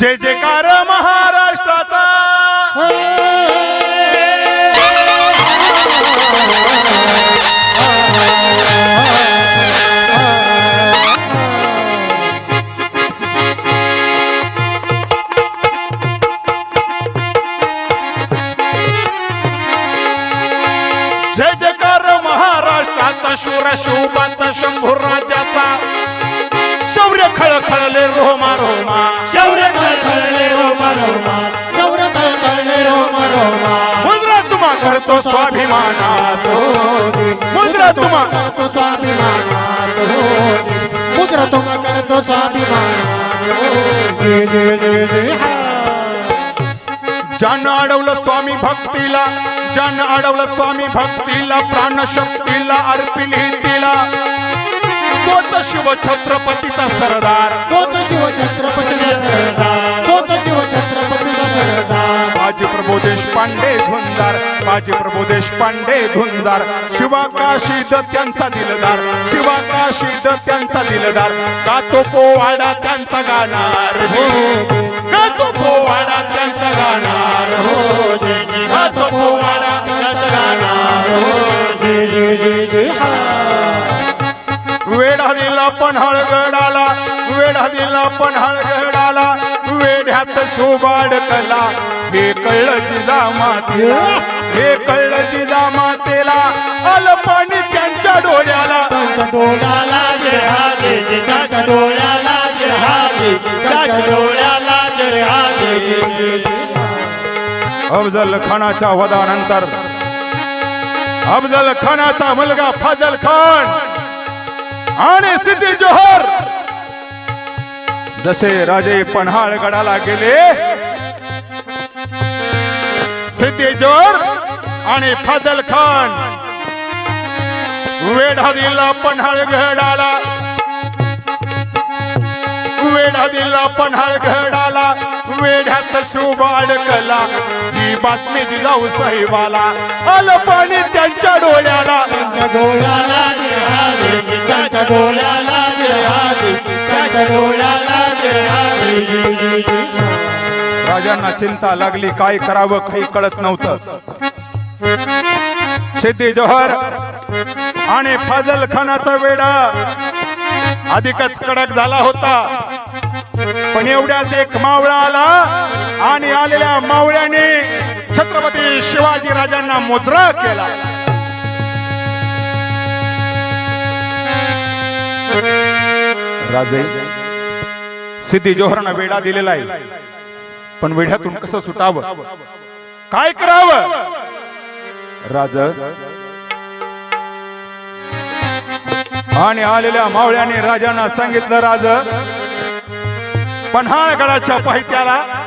जय जयकार महाराष्ट्राचा. जय जयकार महाराष्ट्राचा शूर शोभाचा शंभू राजाचा शौर्य खळखळले रोमा रोमा. शौर्य खळखळले रोमा रोमा. शौर्य खळखळले रोमा रोमा. मुद्रा तुम्हा करतो स्वाभिमानास. मुद्रा तुम्हा करतो स्वाभिमानास. हो मुद्रा तुम्हा करतो हा. ज्यानं अडवलं स्वामी भक्तीला ज्यानं अडवलं स्वामी भक्तीला प्राणशक्तीला अर्पिली तिला तोच शिव छत्रपतीचा सरदार. तोच शिव छत्रपतीचा सरदार. तोच शिव छत्रपतीचा सरदार. बाजी प्रभू देशपांडे धुंदार. बाजी प्रभू देशपांडे धुंदार. शिवाकाशी त्यांचा दिलदार. शिवाकाशी त्यांचा दिलदार. का तो पोवाडा त्यांचा गाणार. हो का तो पोवाडा त्यांचा गाणार. दिला पन्हाळ गडाला वेढा दिला पन्हाळ गडाला वेढ्यात हे कळलं जिजामातेला हे कळलं जिजामातेला आलं पाणी त्यांच्या डोळ्याला. अफजल खानाच्या वधानंतर अफजल खानाचा मुलगा फाजल खान. आणि सिद्धी जोहर. जसे राजे पन्हाळ गडाला गेले सिद्धी जोहर आणि फाजल खान. वेढा दिला पन्हाळ गडाला. वेढा दिला पन्हाळ गडाला. वेढ्यात शुभ अडकला ही बातमी जिजाऊ साहेबाला. आलं पाणी त्यांच्या डोळ्याला. त्यांच्या डोळ्याला त्याच्या त्याच्या राजांना चिंता लागली काय करावं काही कळत नव्हतं. सिद्धी जोहर आणि फाजल खानाचा वेडा अधिकच कडक झाला होता. पण एवढ्यात एक मावळा आला. आणि आलेल्या मावळ्याने छत्रपती शिवाजी राजांना मुजरा केला. राजे सिद्धी जोहरनं वेडा दिलेला आहे. पण वेढ्यातून कसं सुटावं? काय करावं? राज आणि आलेल्या मावळ्याने राजांना सांगितलं राज पन्हाळगडाच्या पाहित्याला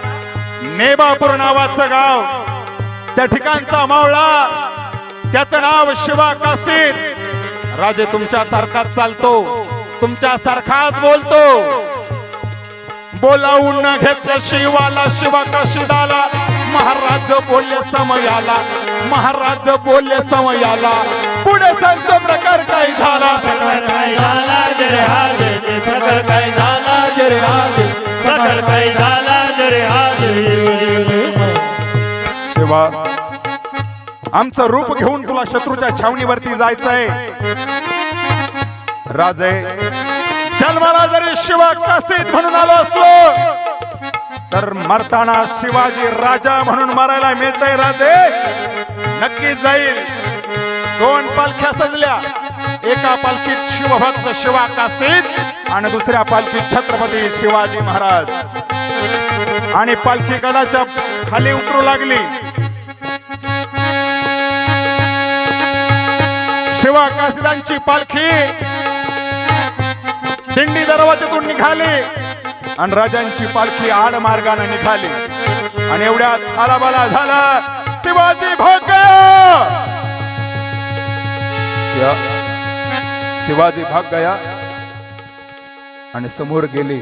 नेबापूर नावाचं गाव. त्या ठिकाणचा मावळा. त्याचं नाव शिवा कासीर राजे तुमच्या सारखाच चालतो. तुमच्या सारखाच बोलतो. बोलावून न घेतलं शिवाला शिवा काशीदाला. महाराज बोलले समयाला. महाराज बोलले समयाला. पुढे सांगतो प्रकार काय झाला? प्रकार काय झाला? जय हाजे प्रकार काय झाला? जय हाजे प्रकार काय झाला शिवा आमचं रूप घेऊन तुला शत्रूच्या छावणीवरती जायचंय. राजे जन्माला जरी शिवा काशीद म्हणून आलो असलो तर मरताना शिवाजी राजा म्हणून मारायला मिळतंय राजे. नक्की जाईल. दोन पालख्या सजल्या. एका पालखीत शिवभक्त शिवा कासेत आणि दुसऱ्या पालखीत छत्रपती शिवाजी महाराज. आणि पालखी गडाच्या खाली उतरू लागली. शिवा कासदांची पालखी. दिंडी दरवाजातून निघाली आणि राजांची पालखी आड मार्गाने निघाली. आणि एवढ्यात आलाबाला झाला शिवाजी भाग गया शिवाजी भाग गया आणि समोर गेले.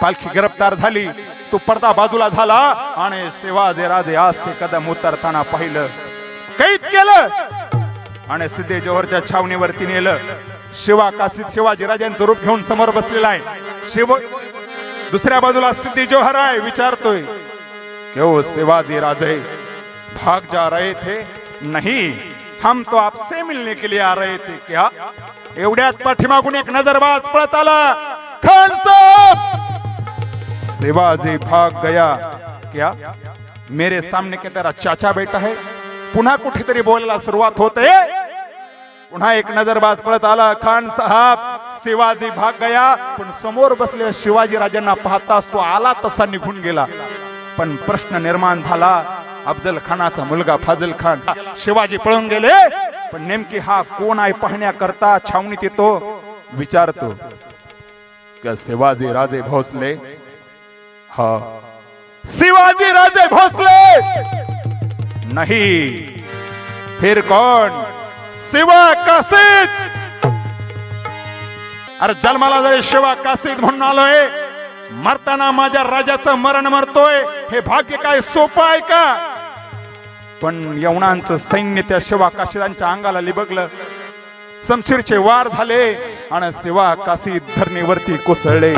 पालखी गिरफ्तार झाली. तो पडदा बाजूला झाला आणि शिवाजी राजे आज ते कदम उतरताना पाहिलं. कैद केलं. आणि सिद्धे जोहरच्या छावणीवरती नेलं. शिवा काशीत शिवाजी राजांचं रूप घेऊन समोर बसलेला आहे. शिव दुसऱ्या बाजूला सिद्धी जोहर आहे विचारतोय क्यों शिवाजी राजे भाग जा रहे थे? नहीं हम तो आपसे मिलने के लिए आ रहे थे क्या? एवढ्यात पाठीमागून एक नजरबाज पळत आला. खान साहब! शिवाजी भाग गया क्या? मेरे सामने के तेरा चाचा बेटा है. पुन्हा कुठेतरी बोलायला सुरुवात होते. पुन्हा एक नजरबाज पळत आला. खान साहेब शिवाजी भाग गया. पण समोर बसलेल्या शिवाजी राजांना पाहताच तो आला तसा निघून गेला. पण प्रश्न निर्माण झाला. अफजल खानाचा मुलगा फाजल खान शिवाजी पळून गेले. पण नेमकी हा कोण आहे पाहण्याकरता छावणीत येतो विचारतो. शिवाजी राजे भोसले? हा. शिवाजी राजे भोसले! नहीं. फिर कौन? शिवा कासिद. अरे जन्माला जरी शिवा कासित म्हणून आलोय मरताना माझ्या राजाचं मरण मरतोय हे भाग्य काय सोपं आहे का? पण यवनांचं सैन्य त्या शिवा काशिदांच्या अंगाला लिबगलं. समशीरचे वार झाले आणि शिवा काशी धरणीवरती कोसळले.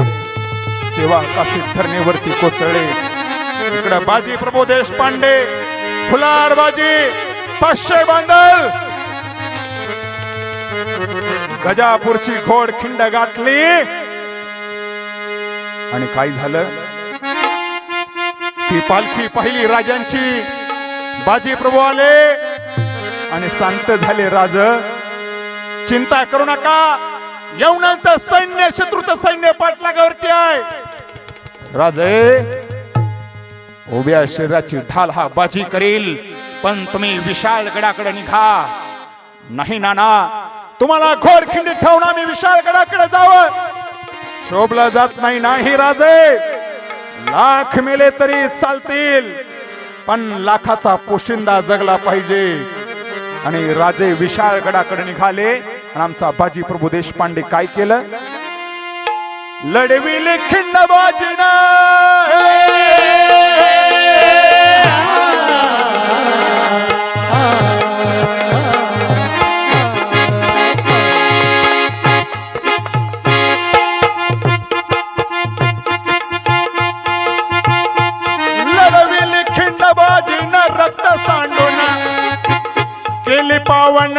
सेवा काशी धरणीवरती कोसळले. इकडे बाजी प्रभू देशपांडे फुलार बाजी पाचशे बांधल गजापूरची घोड खिंड गाठली. आणि काय झालं? ती पालखी पहिली राजांची. बाजी प्रभू आले. आणि शांत झाले राज. चिंता करू नका. यवनांचं सैन्य शत्रूचं सैन्य पाठलागावरती आहे. राजे उभ्या शरीराची ढाल हा बाजी करील. पण तुम्ही विशाल गडाकडे निघा. नाही नाना तुम्हाला घोर खिंडीत ठेवून आम्ही विशाल गडाकडे जावं. शोभलं जात नाही नाही राजे. लाख मेले तरी चालतील पण लाखाचा पोशिंदा जगला पाहिजे. आणि राजे विशाळ गडाकडे निघाले आणि आमचा बाजी प्रभू देशपांडे काय केलं? लढविले खिंड बाजीना पावन.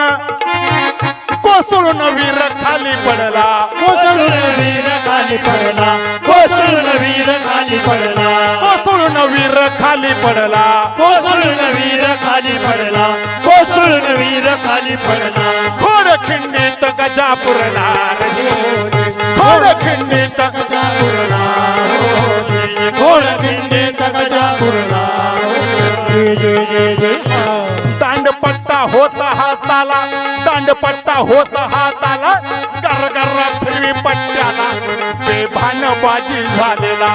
कोसळून वीर खाली पडला. कोसळून वीर खाली पडला. कोसळून वीर खाली पडला. कोसळून वीर खाली पडला. कोसळून वीर खाली पडला. कोसळून वीर खाली पडला. होत हाताला. गर गर फिरवी पट्ट्याला बेभान बाजी झालेला.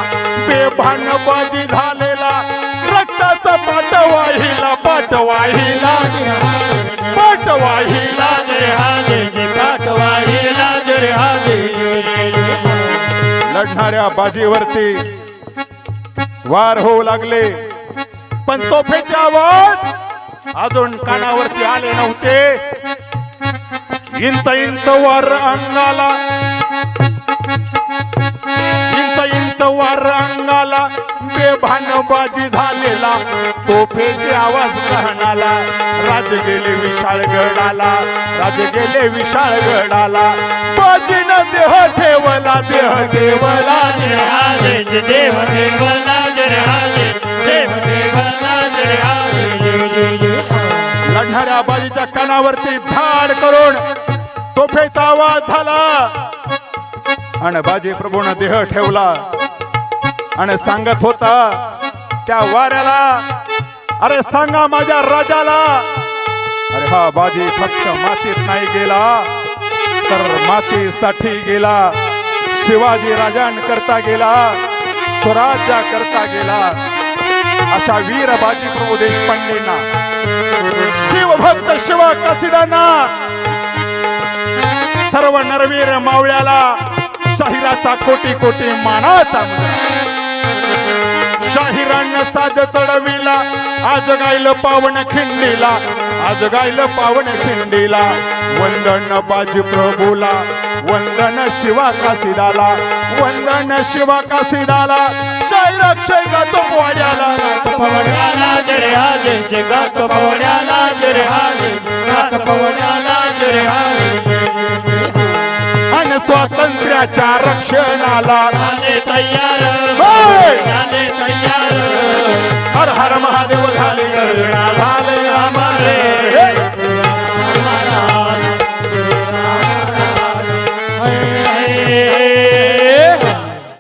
बेभान बाजी झालेला रक्ताचा पाट वाहिला पाट वाहिला पाट वाहिला लढणाऱ्या बाजीवरती वार होऊ लागले. पण तोफेचे आवाज अजून कानावरती आले नव्हते. इंत इंच वार अंगाला इंच इंच वार अंगाला बेभान बाजी झालेला तोफेचे आवाज राहणाला राज गेले विशाळ गडाला राज गेले विशाळ गडाला बाजीनं देह ठेवला देह देवला देव देव लाज देव देव जय बाजीच्या कानावरती धाड करून तोफेचा आवाज झाला. आणि बाजी प्रभून देह ठेवला. आणि सांगत होता त्या वाऱ्याला अरे सांगा माझ्या राजाला अरे हा बाजी फक्त मातीत नाही गेला तर मातीसाठी गेला. शिवाजी राजांकरता गेला स्वराज्या करता गेला. अशा वीर बाजी प्रभू देशपांडेंना शिवभक्त शिवा कासिदांना सर्व नरवीर मावळ्याला शाहिराचा कोटी कोटी मानाचा शाहिरान साज चढविला. आज गायलं पावन खिंडीला. आज गायलं पावन खिंडीला. वंदन बाजी प्रभूला. वंदन शिवा कासिदाला वंदन शिवा कासिदाला शाहीर अक्षय गातो पोवाड्याला पवड्याला जरे हाजे जे गात पवड्याला जरे हाजे गात पवड्याला जरे हाजे स्वातंत्र्याच्या रक्षणाला. तयार. तयार. हर हर महादेव झाले गरगडा झाले आम्हाला.